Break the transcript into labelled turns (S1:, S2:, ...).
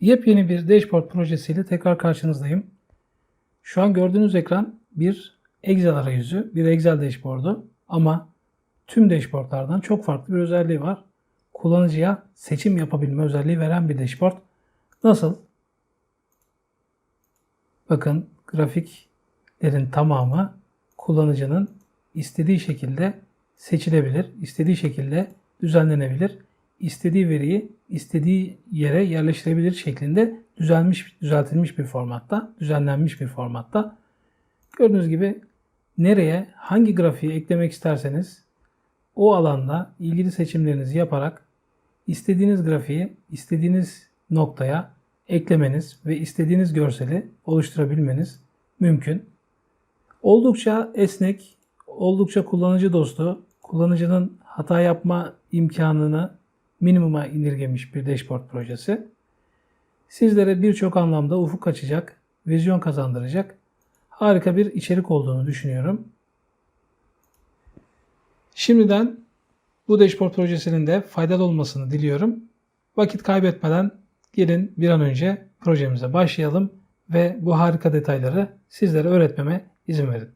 S1: Yepyeni bir dashboard projesiyle tekrar karşınızdayım. Şu an gördüğünüz ekran bir Excel arayüzü, bir Excel dashboard'u ama tüm dashboardlardan çok farklı bir özelliği var. Kullanıcıya seçim yapabilme özelliği veren bir dashboard. Nasıl? Bakın grafiklerin tamamı kullanıcının istediği şekilde seçilebilir, istediği şekilde düzenlenebilir, istediği veriyi istediği yere yerleştirebilir şeklinde düzelmiş, düzeltilmiş bir formatta, düzenlenmiş bir formatta. Gördüğünüz gibi nereye hangi grafiği eklemek isterseniz o alanda ilgili seçimlerinizi yaparak istediğiniz grafiği istediğiniz noktaya eklemeniz ve istediğiniz görseli oluşturabilmeniz mümkün. Oldukça esnek, oldukça kullanıcı dostu, kullanıcının hata yapma imkanını minimuma indirgemiş bir dashboard projesi. Sizlere birçok anlamda ufuk açacak, vizyon kazandıracak harika bir içerik olduğunu düşünüyorum. Şimdiden bu dashboard projesinin de faydalı olmasını diliyorum. Vakit kaybetmeden gelin bir an önce projemize başlayalım ve bu harika detayları sizlere öğretmeme izin verin.